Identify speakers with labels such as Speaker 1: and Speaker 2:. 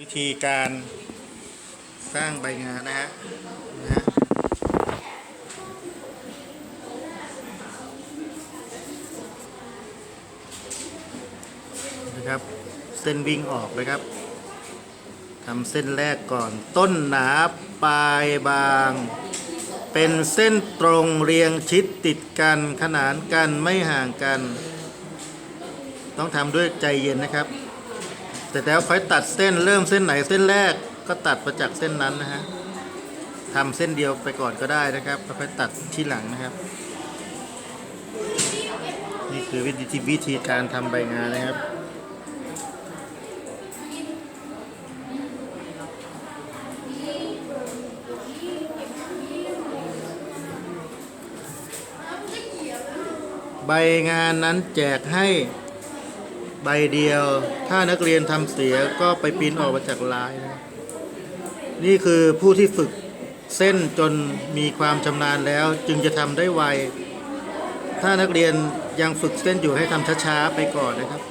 Speaker 1: วิธีการสร้างใบงานนะฮะนะฮะนะครับ เส้นวิ่งออกเลยครับทำเส้นแรกก่อนต้นหนาปลายบาง เป็นเส้นตรงเรียงชิดติดกันขนานกันไม่ห่างกัน ต้องทำด้วยใจเย็นนะครับ แต่แล้วค่อยตัดเส้นเริ่มเส้นไหนเส้นแรกก็ตัดมาจากเส้นนั้นนะฮะทำเส้นเดียวไปก่อนก็ได้นะครับแล้วค่อยตัดที่หลังนะครับ นี่คือวิธีวิธีการทำใบงานนะครับใบงานนั้นแจกให้ ใบเดียว ถ้านักเรียนทำเสียก็ไปปริ้นออกมาจากลายนะนี่คือผู้ที่ฝึกเส้นจนมีความชำนาญแล้วจึงจะทำได้ไว ถ้านักเรียนยังฝึกเส้นอยู่ให้ทำช้าๆไปก่อนนะครับ